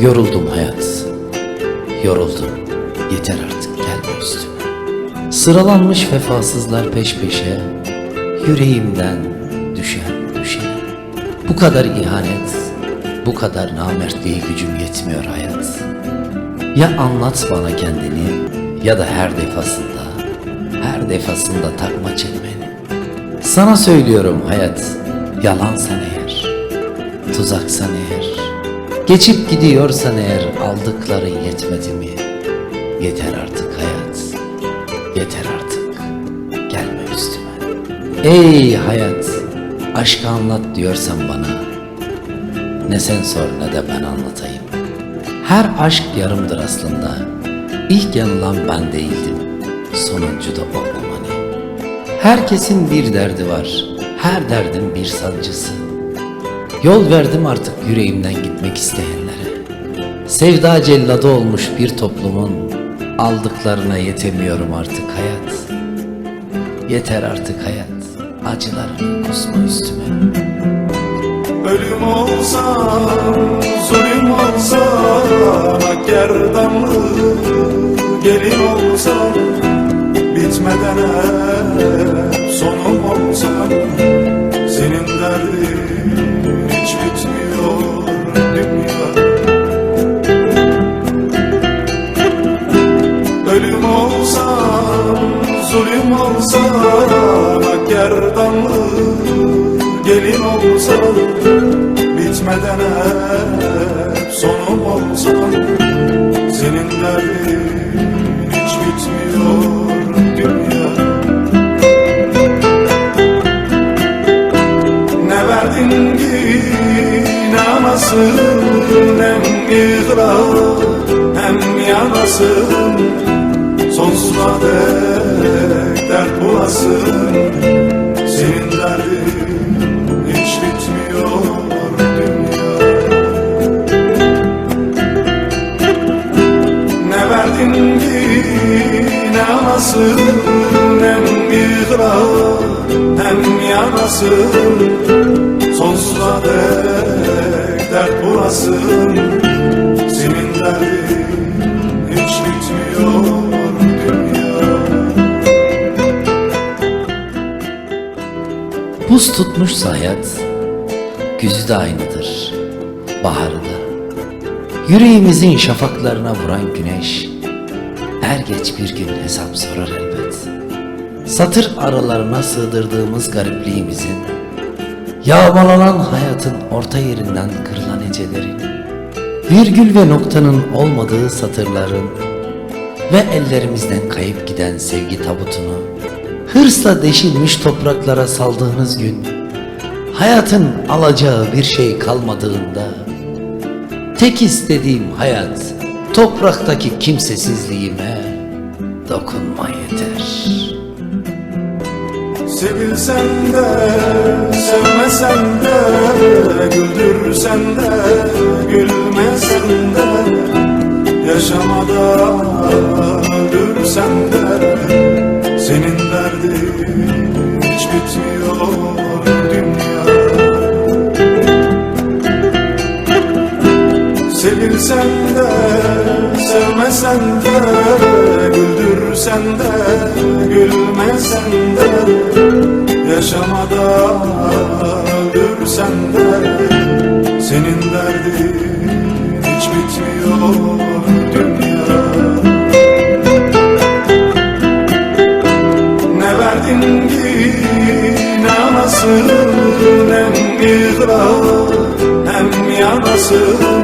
Yoruldum hayat. Yoruldum. Yeter artık gelme üstüme. Sıralanmış vefasızlar peş peşe. Yüreğimden düşen düşen. Bu kadar ihanet, bu kadar namertliğe gücüm yetmiyor hayat. Ya anlat bana kendini ya da her defasında, her defasında takma çelmeni. Sana söylüyorum hayat, yalansan eğer, tuzaksan eğer, geçip gidiyorsan eğer aldıkların yetmedi mi? Yeter artık hayat, yeter artık, gelme üstüme. Ey hayat, aşkı anlat diyorsan bana, ne sen sor ne de ben anlatayım. Her aşk yarımdır aslında. İlk yanılan ben değildim. Sonuncu da olmamanı. Herkesin bir derdi var. Her derdin bir sancısı. Yol verdim artık yüreğimden gitmek isteyenlere. Sevda celladı olmuş bir toplumun aldıklarına yetemiyorum artık hayat. Yeter artık hayat. Acılarını kusma üstüme. Ölüm olsam, zulüm olsam Ak gerdanlı gelin olsam Bitmeden hep sonum olsam Senin derdin gerdanlı gelin olsam Bitmeden hep sonum olsam Senin derdin hiç bitmiyor dünya. Ne verdin ki ne anasın Hem ıhrar hem yanasın. Sonsuza ne anasın Hem ıhrar hem yanasın. Sonsuza dek dert bulasın Senin derdin hiç bitmiyor Buz tutmuşsa hayat, güzü de aynıdır, baharı da. Yüreğimizin şafaklarına vuran güneş, er geç bir gün hesap sorar elbet. Satır aralarına sığdırdığımız garipliğimizin, yağmalanan hayatın orta yerinden kırılan ecelerin, virgül ve noktanın olmadığı satırların ve ellerimizden kayıp giden sevgi tabutunu hırsla deşilmiş topraklara saldığınız gün hayatın alacağı bir şey kalmadığında tek istediğim hayat topraktaki kimsesizliğime dokunma yeter. Sevilsen de, sevmesen de, güldürsen de, gülmesen de, yaşamada öldürsen de, senin derdin Sevilsen de, sevmesen de, güldürsen de, gülmesen de, yaşamada öldürsen de, senin derdin hiç bitmiyor dünya. Ne verdin ki ne anasın hem ıhrar hem yanasın